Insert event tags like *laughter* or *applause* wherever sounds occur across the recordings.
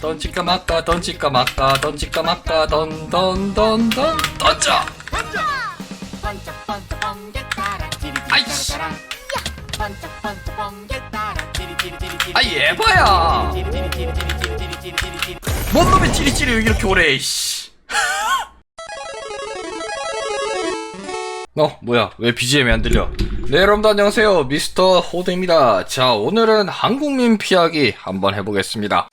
던질까 말까 던질까 말까 던질까 말까 던 던 던 던 던져 번쩍 번쩍 번개 따라 찌릿찌릿 아이씨. 따라 따라 번쩍 번쩍 번개 따라 찌릿찌릿 찌릿찌릿 아 예봐야 찌릿찌릿 찌릿찌릿 찌릿찌릿 찌릿찌릿 찌릿 뭔 놈의 찌릿찌릿 여기 이렇게 오래 씨. 어 뭐야 왜 BGM이 안 들려 네 여러분들 안녕하세요 미스터 호드입니다 자 오늘은 한국민 피하기 한번 해보겠습니다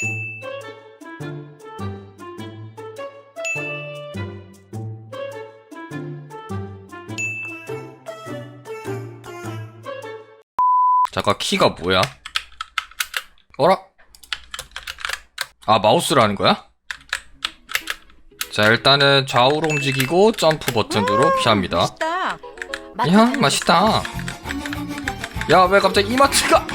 잠깐 키가 뭐야? 어라? 아 마우스라는 거야? 자 일단은 좌우로 움직이고 점프 버튼 으로 피합니다. 맛있다. 야 맛있다. 야 왜 갑자기 이마트가?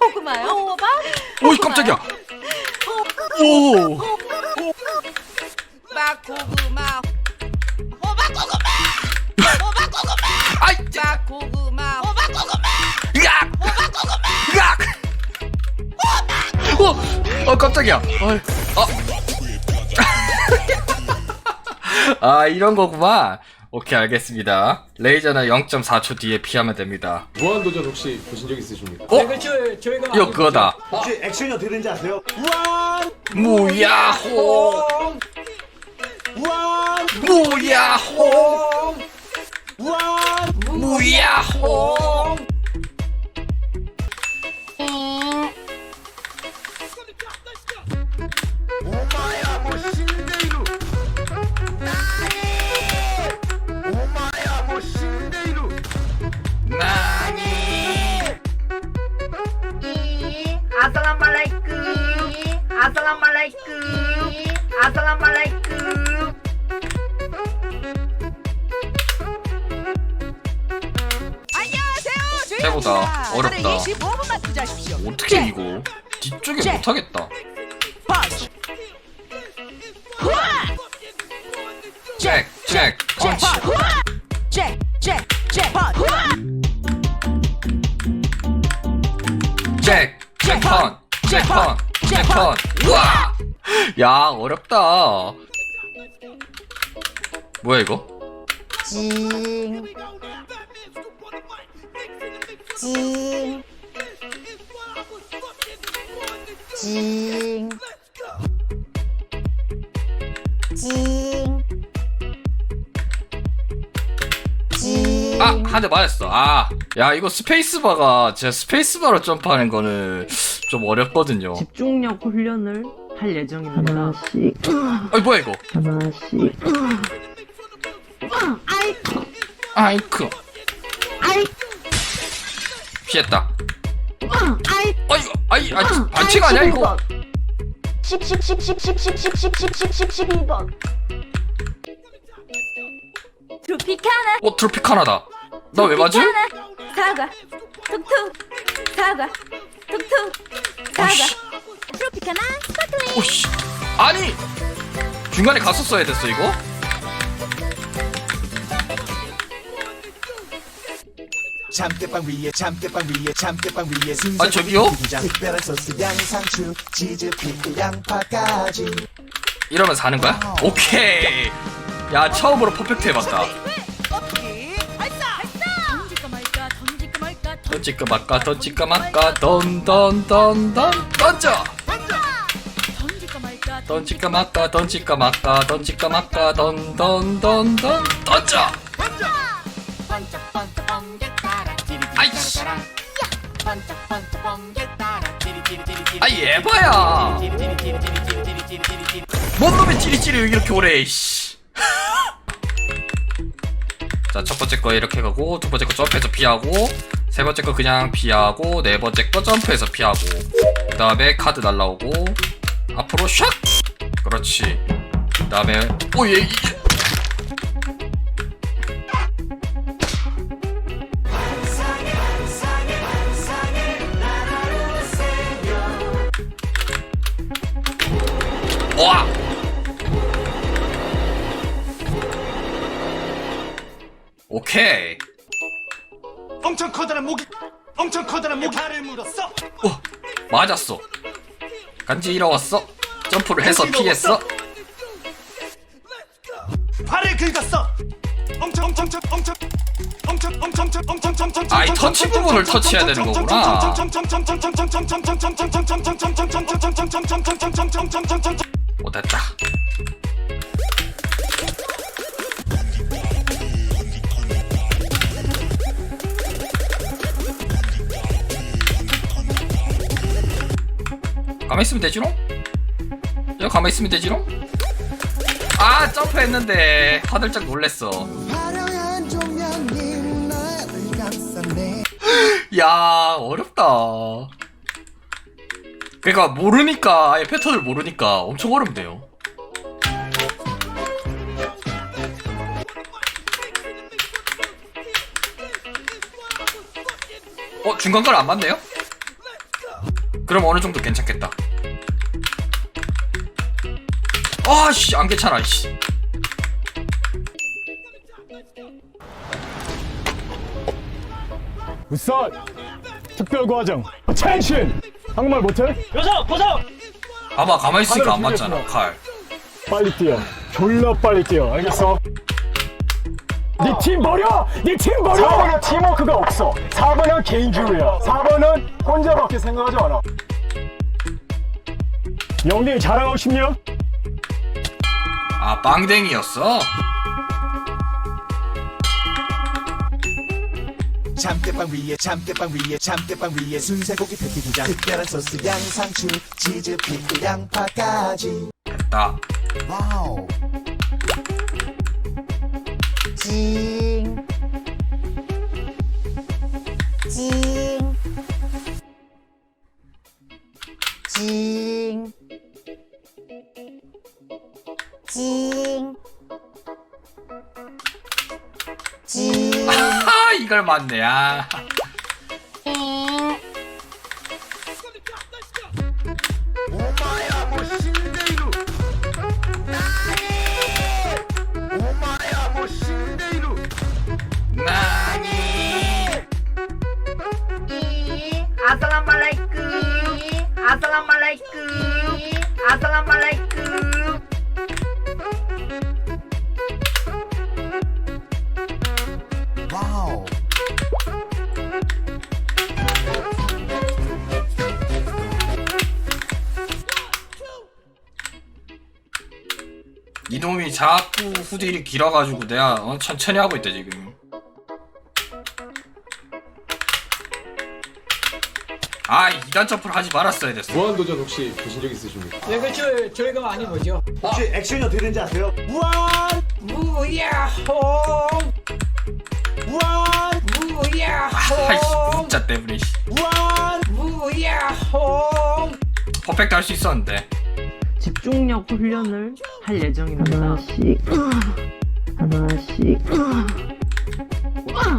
호구마요. 호박. 오이 깜짝이야. 오 어, 어 깜짝이야 어이, 어. *laughs* 아 이런 거구만 오케이 알겠습니다 레이저는 0.4초 뒤에 피하면 됩니다 무한도전 혹시 보신 적 있으십니까? 어? 그렇죠. 저희가 이거 그거다 혹시 액션이 어떻게 되는지 아세요? 우완! 무야호 우완! 무야호 우완! 무야호 Assalamualaikum. Assalamualaikum. Assalamualaikum. 안녕하세요. 해보다. 어렵다. 25분만 투자하십시오. 어떻게 이거 뒤쪽에 쟤. 못하겠다. 잭, 잭, 펀치 잭, 잭, 잭. 펀치. 잭, 잭 펀, 잭 펀, 잭펀 우와 야 어렵다 뭐야 이거? 징. 징. 징. 징. 징. 아! 한 대 맞았어 아 야 이거 스페이스바가 제가 스페이스바로 점프하는 거는 좀 어렵거든요 집중력 훈련을 할 예정입니다. 하나씩, 아이 뭐야 이거 하나씩. 아이쿠 피했다 아이 아이 아이 반칙 아니야 이거 10, 10, 10, 10, 10, 10, 10, 10, 10, 10, 10, 12번. 트로피카나 어 트로피카나다 나 왜 맞지? 사과 톡톡 사과 톡톡 사과 아씨 트로피카나 스파클링 오씨 아니 중간에 갔었어야 됐어 이거 참깨빵 위에 참깨빵 위에 참깨빵 위에 아, 저기요? 특별한 소스 양상추 치즈 피클 양파까지 이러면 사는 거야? 오케이 야 처음으로 퍼펙트 해봤다 어떻 던- 던질까 말까 던질까 말까 던던던던 던져! 던질까 말까 던질까 말까 던질까 말까 던질까 말까 던던던던 던져! 번쩍 번쩍 번개 따라 지리지리 아이씨. 따라 번쩍 번쩍 번개 따라 지리지리지리지리 아 예봐야 지리지리지리지리지리지리지리 뭔 놈의 찌리찌리 왜 이렇게 오래 이씨! *laughs* 자 첫 번째 거 이렇게 가고 두 번째 거 점프해서 피하고 세 번째 거 그냥 피하고 네 번째 거 점프해서 피하고 그 다음에 카드 날라오고 앞으로 샥! 그렇지. 그 다음에 오예 와! 오케이 엄청 커다란 목이 엄청 커다란 목이 발을 물었어 어, 맞았어. 간지러웠어. 점프를 해서 피했어. 발을 긁었어 엄청 엄청 엄청 엄청 엄청 엄청 엄청 엄청 엄청 아이, 터치 부분을 터치해야 되는 거구나. 가만히 있으면 되지롱? 저 가만히 있으면 되지롱? 아 점프했는데 화들짝 놀랬어 *gasps* 야 어렵다 그러니까 모르니까 아예 패턴을 모르니까 엄청 어렵네요 어 중간 걸 안 맞네요? 그럼 어느 정도 괜찮겠다. 아씨 안 괜찮아 씨. 우선 특별 과정. 텐션 한국말 못해? 아마 가만히 있으니까 안 맞잖아 칼. 빨리 뛰어. 졸라 빨리 뛰어. 알겠어? 네 팀 버려! 네 팀 버려! 4번은 팀워크가 없어 4번은 개인주의야 4번은 혼자밖에 생각하지 않아 영딩 자랑하고 싶냐? 아 빵댕이였어? 참깨빵 위에 참깨빵 위에 참깨빵 위에 순세고기 패티기장 특별한 소스 양상추 치즈 피클 양파까지 됐다 와우 징. 징. 징. 징. 징. 아 *laughs* 이걸 맞네 아 아살라말라이쿰. 아살라말라이쿰. 와우. 이놈이 자꾸 후딜이 길어가지고 내가 어, 천천히 하고 있다 지금 아 2단 점프를 하지 말았어야 됐어 무한도전 혹시 보신 적 있으십니까? 네, 그렇죠. 저희가 많이 보죠. 혹시 액션이 어떻게 되는지 아세요? 무한 무야호, 무한 아이씨 무야호, 문자 때문에 씨. 무한 무야호. 퍼펙트 할 수 있었는데 집중력 훈련을 할 예정입니다. 하나씩 하나씩 아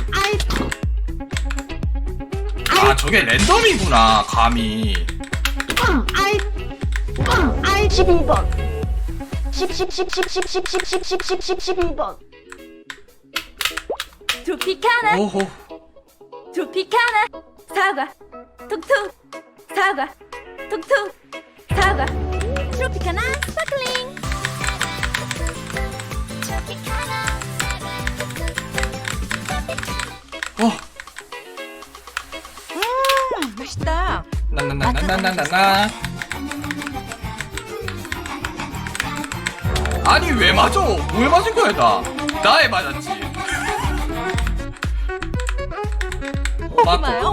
저게 랜덤이구나 감히 12번. 10, 10, 10, 10, 10, 10, 10, 10, 10, 10, 10, 12번. 트로피카나 오호 트로피카나 사과 톡톡 사과 톡톡 사과 트로피카나 스파클링 나나나나나나나 아니 왜 맞아? 왜 맞은 거야 나? 나에 맞았지. 고마워요 고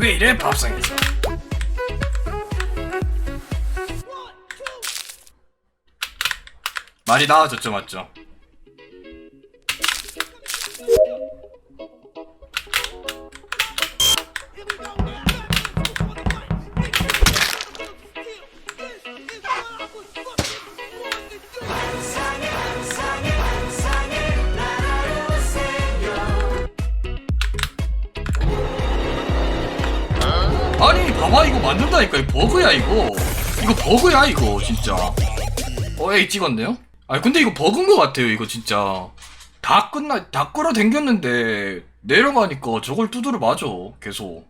왜 이래? 밥상에서. 말이 나아졌죠 맞죠 맞는다니까 이거 버그야 이거. 이거 버그야 이거 진짜. 어 에이 찍었네요? 아니 근데 이거 버그인 것 같아요 이거 진짜. 다 끝나 다 끌어당겼는데 내려가니까 저걸 두드려 맞아 계속